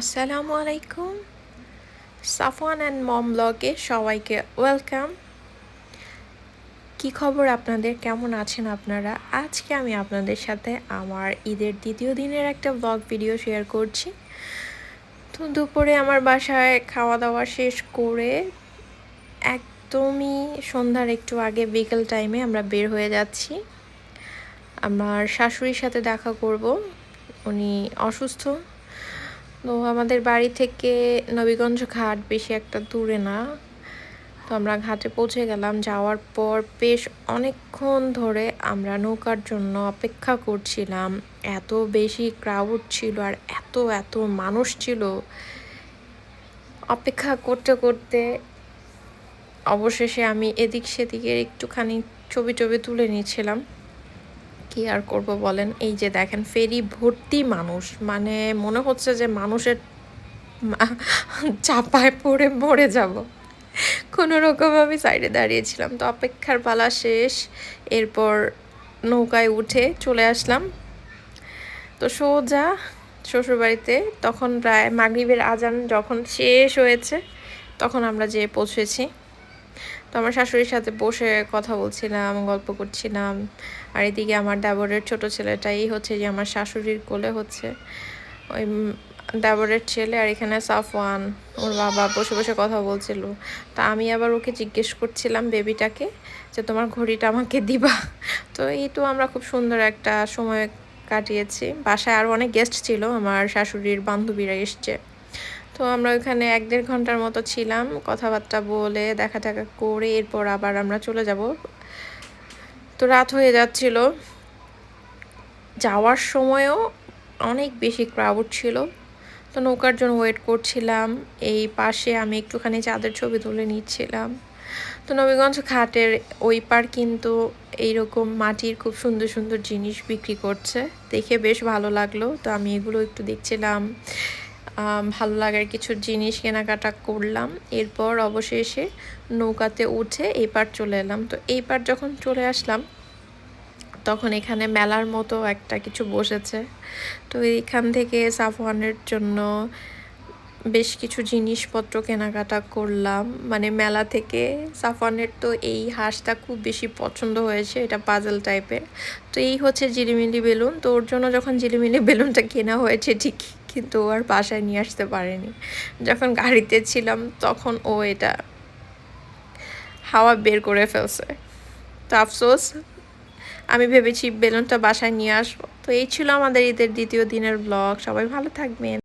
আসসালামু আলাইকুম Safwan and mom ব্লগে সবাইকে ওয়েলকাম কি খবর আপনাদের? কেমন আছেন আপনারা? আজকে আমি আপনাদের সাথে আমার ঈদের দ্বিতীয় দিনের একটা ব্লগ ভিডিও শেয়ার করছি। তো দুপুরে আমার বাসায় খাওয়া দাওয়া শেষ করে একদমই সন্ধ্যার একটু আগে বিকেল টাইমে আমরা বের হয়ে যাচ্ছি। আমার শাশুড়ির সাথে দেখা করব। উনি অসুস্থ। তো আমাদের বাড়ি থেকে নবীগঞ্জ ঘাট বেশি একটা দূরে না। তো আমরা ঘাটে পৌঁছে গেলাম। যাওয়ার পর বেশ অনেকক্ষণ ধরে আমরা নৌকার জন্য অপেক্ষা করছিলাম। এত বেশি ক্রাউড ছিল আর এত এত মানুষ ছিল। অপেক্ষা করতে করতে অবশেষে আমি এদিক সেদিকের একটুখানি ছবি, টবি তুলে নিয়েছিলাম। কি আর করব বলেন? এই যে দেখেন, ফেরি ভর্তি মানুষ। মানে মনে হচ্ছে যে মানুষের চাপায় পড়ে মরে যাব। কোনো রকম আমি সাইডে দাঁড়িয়েছিলাম। তো অপেক্ষার পালা শেষ। এরপর নৌকায় উঠে চলে আসলাম। তো সোজা শ্বশুরবাড়িতে তখন প্রায় মাগরীবের আজান যখন শেষ হয়েছে, তখন আমরা যেয়ে পৌঁছেছি। তো আমার শাশুড়ির সাথে বসে কথা বলছিলাম, গল্প করছিলাম। আর এদিকে আমার দেবরের ছোট ছেলেটাই হচ্ছে যে আমার শাশুড়ির কোলে হচ্ছে। ওই দেবরের ছেলে আর এখানে সাফওয়ান, ওর বাবা বসে বসে কথা বলছিল। তা আমি আবার ওকে জিজ্ঞেস করছিলাম বেবিটাকে যে, তোমার ঘড়িটা আমাকে দিবা? তো এই তো আমরা খুব সুন্দর একটা সময় কাটিয়েছি। বাসায় আরও অনেক গেস্ট ছিল, আমার শাশুড়ির বান্ধবীরা এসছে। তো আমরা ওইখানে এক দেড় ঘণ্টার মতো ছিলাম, কথাবার্তা বলে দেখা টাকা করে, এরপর আবার আমরা চলে যাব। তো রাত হয়ে যাচ্ছিল। যাওয়ার সময়ও অনেক বেশি ক্রাউড ছিল। তো নৌকার জন্য ওয়েট করছিলাম। এই পাশে আমি একটুখানি চাঁদের ছবি তুলে নিচ্ছিলাম। তো নবীগঞ্জ ঘাটের ওই পার কিন্তু এইরকম মাটির খুব সুন্দর সুন্দর জিনিস বিক্রি করছে। দেখে বেশ ভালো লাগল। তো আমি এগুলো একটু দেখছিলাম। ভালো লাগার কিছু জিনিস কেনাকাটা করলাম। এরপর অবশেষে নৌকাতে উঠে এই পার চলে এলাম। তো এই পার যখন চলে আসলাম, তখন এখানে মেলার মতো একটা কিছু বসেছে। তো এইখান থেকে সাফওয়ানের জন্য বেশ কিছু জিনিসপত্র কেনাকাটা করলাম। মানে মেলা থেকে সাফওয়ানের তো এই হাঁসটা খুব বেশি পছন্দ হয়েছে, এটা পাজল টাইপের তো এই হচ্ছে জিলিমিলি বেলুন। তো ওর জন্য যখন জিলিমিলি বেলুনটা কেনা হয়েছে ঠিকই কিন্তু ও আর বাসায় নিয়ে আসতে পারেনি। যখন গাড়িতে ছিলাম তখন ও এটা হাওয়া বের করে ফেলছে। তো আফসোস, আমি ভেবেছি বেলুনটা বাসায় নিয়ে আসব। তো এই ছিল আমাদের ঈদের দ্বিতীয় দিনের ব্লগ। সবাই ভালো থাকবেন।